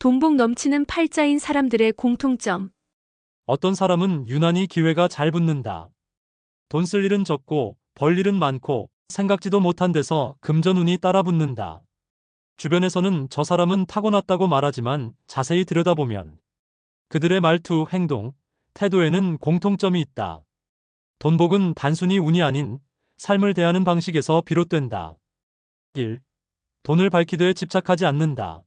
돈복 넘치는 팔자인 사람들의 공통점. 어떤 사람은 유난히 기회가 잘 붙는다. 돈 쓸 일은 적고 벌 일은 많고 생각지도 못한 데서 금전운이 따라 붙는다. 주변에서는 저 사람은 타고났다고 말하지만 자세히 들여다보면 그들의 말투, 행동, 태도에는 공통점이 있다. 돈복은 단순히 운이 아닌 삶을 대하는 방식에서 비롯된다. 1. 돈을 밝히되 집착하지 않는다.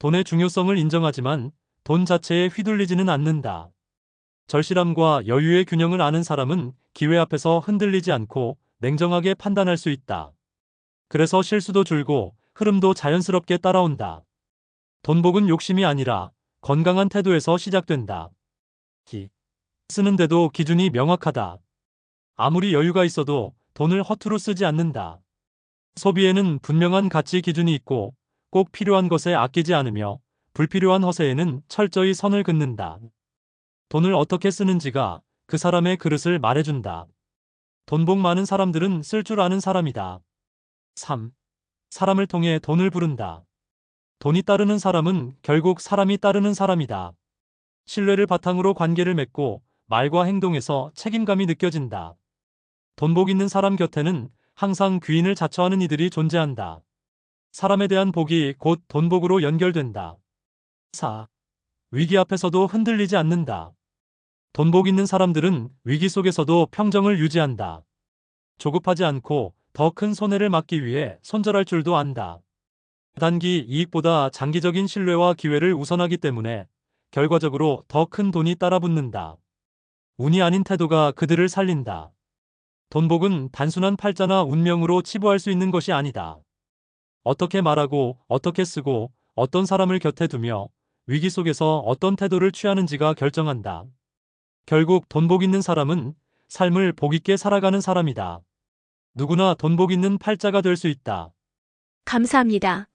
돈의 중요성을 인정하지만 돈 자체에 휘둘리지는 않는다. 절실함과 여유의 균형을 아는 사람은 기회 앞에서 흔들리지 않고 냉정하게 판단할 수 있다. 그래서 실수도 줄고 흐름도 자연스럽게 따라온다. 돈복은 욕심이 아니라 건강한 태도에서 시작된다. 기. 쓰는데도 기준이 명확하다. 아무리 여유가 있어도 돈을 허투루 쓰지 않는다. 소비에는 분명한 가치 기준이 있고 꼭 필요한 것에 아끼지 않으며 불필요한 허세에는 철저히 선을 긋는다. 돈을 어떻게 쓰는지가 그 사람의 그릇을 말해준다. 돈복 많은 사람들은 쓸 줄 아는 사람이다. 3. 사람을 통해 돈을 부른다. 돈이 따르는 사람은 결국 사람이 따르는 사람이다. 신뢰를 바탕으로 관계를 맺고 말과 행동에서 책임감이 느껴진다. 돈복 있는 사람 곁에는 항상 귀인을 자처하는 이들이 존재한다. 사람에 대한 복이 곧 돈복으로 연결된다. 4. 위기 앞에서도 흔들리지 않는다. 돈복 있는 사람들은 위기 속에서도 평정을 유지한다. 조급하지 않고 더 큰 손해를 막기 위해 손절할 줄도 안다. 단기 이익보다 장기적인 신뢰와 기회를 우선하기 때문에 결과적으로 더 큰 돈이 따라붙는다. 운이 아닌 태도가 그들을 살린다. 돈복은 단순한 팔자나 운명으로 치부할 수 있는 것이 아니다. 어떻게 말하고 어떻게 쓰고 어떤 사람을 곁에 두며 위기 속에서 어떤 태도를 취하는지가 결정한다. 결국 돈복 있는 사람은 삶을 복 있게 살아가는 사람이다. 누구나 돈복 있는 팔자가 될 수 있다. 감사합니다.